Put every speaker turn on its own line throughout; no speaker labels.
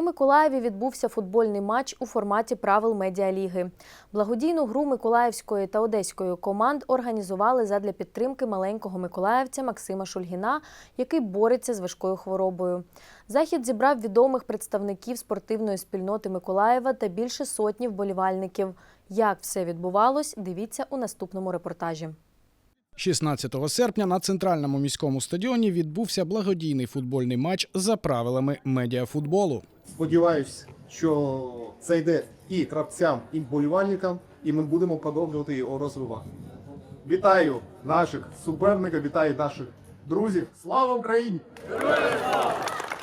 У Миколаєві відбувся футбольний матч у форматі правил медіаліги. Благодійну гру Миколаївської та Одеської команд організували задля підтримки маленького миколаївця Максима Шульгіна, який бореться з важкою хворобою. Захід зібрав відомих представників спортивної спільноти Миколаєва та більше сотні вболівальників. Як все відбувалось, дивіться у наступному репортажі.
16 серпня на центральному міському стадіоні відбувся благодійний футбольний матч за правилами медіафутболу.
Сподіваюсь, що це йде і крапцям, і болівальникам, і ми будемо продовжувати його розвивати. Вітаю наших суперників, вітаю наших друзів. Слава Україні!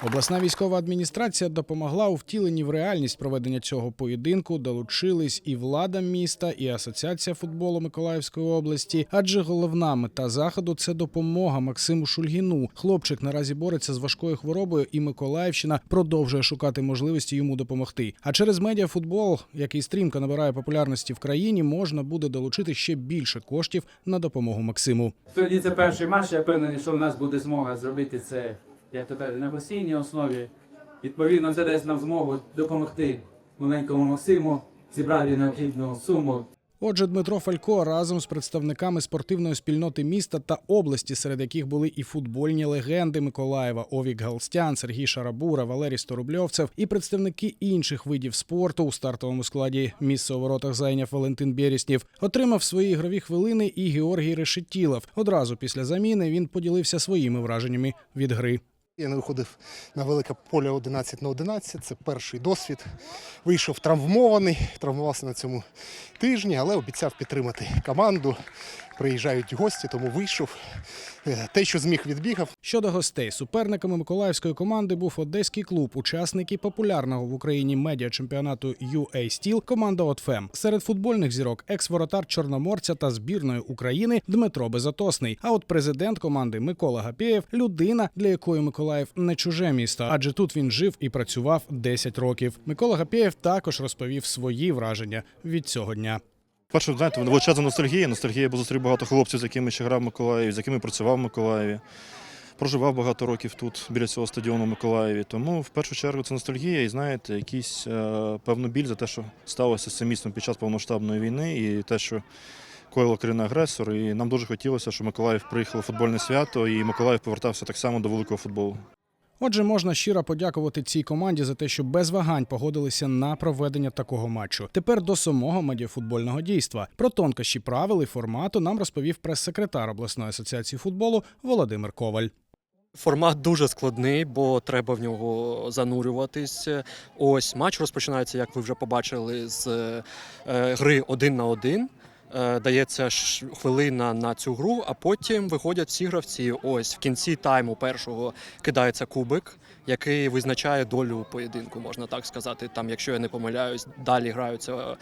Обласна військова адміністрація допомогла у втіленні в реальність проведення цього поєдинку. Долучились і влада міста, і асоціація футболу Миколаївської області. Адже головна мета заходу це допомога Максиму Шульгіну. Хлопчик наразі бореться з важкою хворобою, і Миколаївщина продовжує шукати можливості йому допомогти. А через медіафутбол, який стрімко набирає популярності в країні, можна буде долучити ще більше коштів на допомогу Максиму.
Сьогодні це перший матч. Я впевнений, що в нас буде змога зробити це як тепер на постійній основі. Відповідно, це дасть нам змогу допомогти маленькому Максиму зібрати необхідну суму.
Отже, Дмитро Фалько разом з представниками спортивної спільноти міста та області, серед яких були і футбольні легенди Миколаєва, Овік Галстян, Сергій Шарабура, Валерій Сторубльовцев і представники інших видів спорту у стартовому складі місце у воротах зайняв Валентин Беріснів. Отримав свої ігрові хвилини і Георгій Решетілов. Одразу після заміни він поділився своїми враженнями від гри.
Я не виходив на велике поле 11 на 11. Це перший досвід. Вийшов травмований, травмувався на цьому тижні, але обіцяв підтримати команду. Приїжджають гості, тому вийшов. Е, Те, що зміг, відбігав.
Щодо гостей, суперниками миколаївської команди був одеський клуб, учасники популярного в Україні медіа чемпіонату UA Steel, команда Отфем. Серед футбольних зірок екс-воротар Чорноморця та збірної України Дмитро Безотосний. А от президент команди Микола Гапєєв людина, для якої Миколаїв не чуже місто, адже тут він жив і працював 10 років. Микола Гапєєв також розповів свої враження від цього дня.
Перше, знаєте, величезна ностальгія. Ностальгія, бо зустрів багато хлопців, з якими ще грав в Миколаєві, з якими працював в Миколаєві. Проживав багато років тут, біля цього стадіону в Миколаєві. Тому в першу чергу це ностальгія і знаєте, якийсь е, певну біль за те, що сталося з цим містом під час повноштабної війни, і те, що коїло країна агресор. І нам дуже хотілося, щоб Миколаїв приїхав у футбольне свято, і Миколаїв повертався так само до великого футболу.
Отже, можна щиро подякувати цій команді за те, що без вагань погодилися на проведення такого матчу. Тепер до самого медіафутбольного дійства. Про тонкощі правил і формату нам розповів прес-секретар обласної асоціації футболу Володимир Коваль.
Формат дуже складний, бо треба в нього занурюватись. Ось матч розпочинається, як ви вже побачили, з е, гри один на один. Е, Дається хвилина на цю гру, а потім виходять всі гравці. Ось в кінці тайму першого кидається кубик, який визначає долю поєдинку, можна так сказати. Там, якщо я не помиляюсь, далі граються,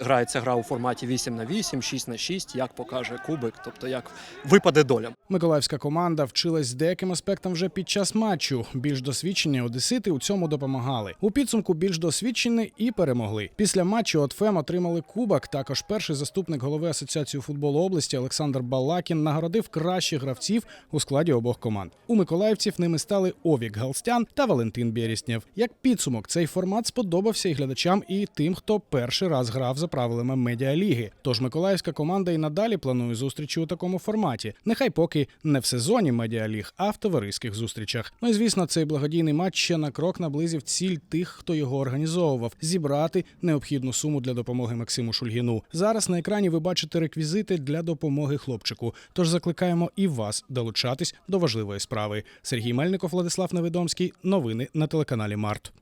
грається гра у форматі 8 на 8, 6 на 6, як покаже кубик, тобто як випаде доля.
Миколаївська команда вчилась деяким аспектам вже під час матчу. Більш досвідчені одесити у цьому допомагали. У підсумку більш досвідчені і перемогли. Після матчу Отфем отримали кубок. Також перший заступник голови асоціації футболу області Олександр Балакін нагородив кращих гравців у складі обох команд. У миколаївців ними стали Овік Галстян та Валентин Беріснєв. Як підсумок, цей формат сподобався і глядачам, і тим, хто перший раз грав за правилами медіаліги. Тож миколаївська команда і надалі планує зустрічі у такому форматі. Нехай поки не в сезоні медіаліг, а в товариських зустрічах. Ну і звісно, цей благодійний матч ще на крок наблизив ціль тих, хто його організовував зібрати необхідну суму для допомоги Максиму Шульгіну. Зараз на екрані ви бачите реквізити для допомоги хлопчику. Тож закликаємо і вас долучатись до важливої справи. Сергій Мельников, Владислав Невідомський. Новини на телеканалі Март.